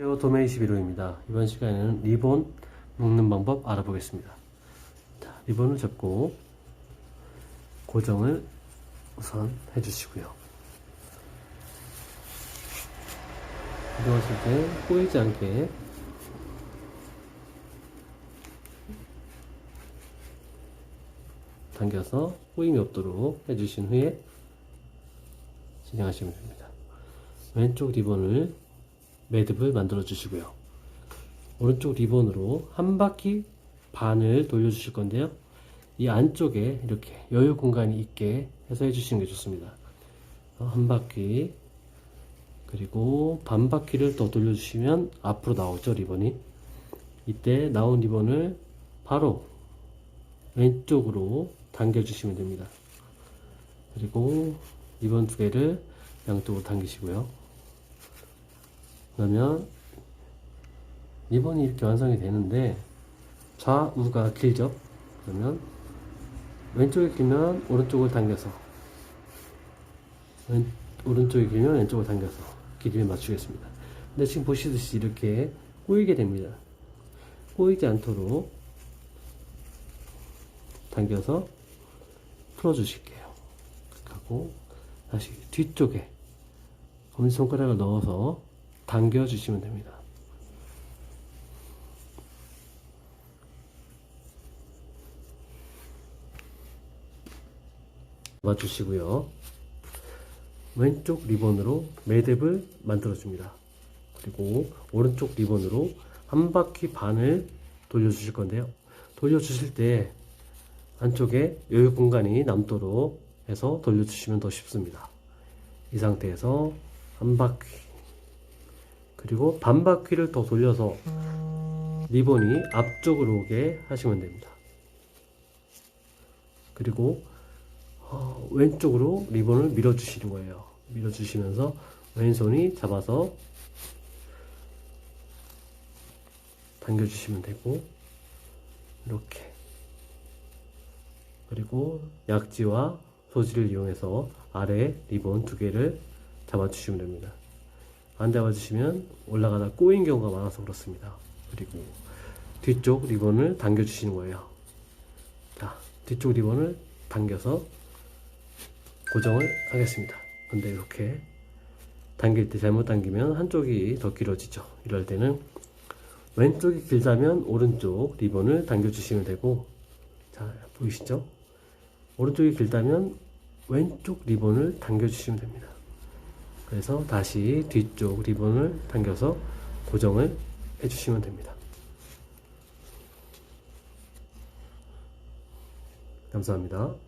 안녕하세요 도메이 11호입니다. 이번 시간에는 리본 묶는 방법 알아보겠습니다. 자, 리본을 잡고 고정을 우선 해주시고요. 고정하실 때 꼬이지 않게 당겨서 꼬임이 없도록 해주신 후에 진행하시면 됩니다. 왼쪽 리본을 매듭을 만들어 주시고요. 오른쪽 리본으로 한 바퀴 반을 돌려 주실 건데요. 이 안쪽에 이렇게 여유 공간이 있게 해서 해주시는 게 좋습니다. 어, 한 바퀴 그리고 반 바퀴를 더 돌려주시면 앞으로 나오죠 리본이 이때 나온 리본을 바로 왼쪽으로 당겨주시면 됩니다. 그리고 리본 두 개를 양쪽으로 당기시고요. 그러면 리본이 이렇게 완성이 되는데 좌우가 길죠? 그러면 왼쪽이 길면 오른쪽을 당겨서 왼, 오른쪽이 길면 왼쪽을 당겨서 길이를 맞추겠습니다. 근데 지금 보시듯이 이렇게 꼬이게 됩니다. 꼬이지 않도록 당겨서 풀어주실게요. 하고 다시 뒤쪽에 엄지손가락을 넣어서 당겨 주시면 됩니다. 맞추시고요. 왼쪽 리본으로 매듭을 만들어 줍니다. 그리고 오른쪽 리본으로 한 바퀴 반을 돌려 주실 건데요. 돌려 주실 때 안쪽에 여유 공간이 남도록 해서 돌려 주시면 더 쉽습니다. 이 상태에서 한 바퀴 그리고 반 바퀴를 더 돌려서 리본이 앞쪽으로 오게 하시면 됩니다. 그리고 어, 왼쪽으로 리본을 밀어주시는 거예요. 밀어주시면서 왼손이 잡아서 당겨주시면 되고 이렇게 그리고 약지와 소지를 이용해서 아래 리본 두 개를 잡아주시면 됩니다. 안 잡아주시면 올라가다 꼬인 경우가 많아서 그렇습니다. 그리고 뒤쪽 리본을 당겨주시는 거예요. 자, 뒤쪽 리본을 당겨서 고정을 하겠습니다. 근데 이렇게 당길 때 잘못 당기면 한쪽이 더 길어지죠. 이럴 때는 왼쪽이 길다면 오른쪽 리본을 당겨주시면 되고, 자, 보이시죠? 오른쪽이 길다면 왼쪽 리본을 당겨주시면 됩니다. 그래서 다시 뒤쪽 리본을 당겨서 고정을 해주시면 됩니다. 감사합니다.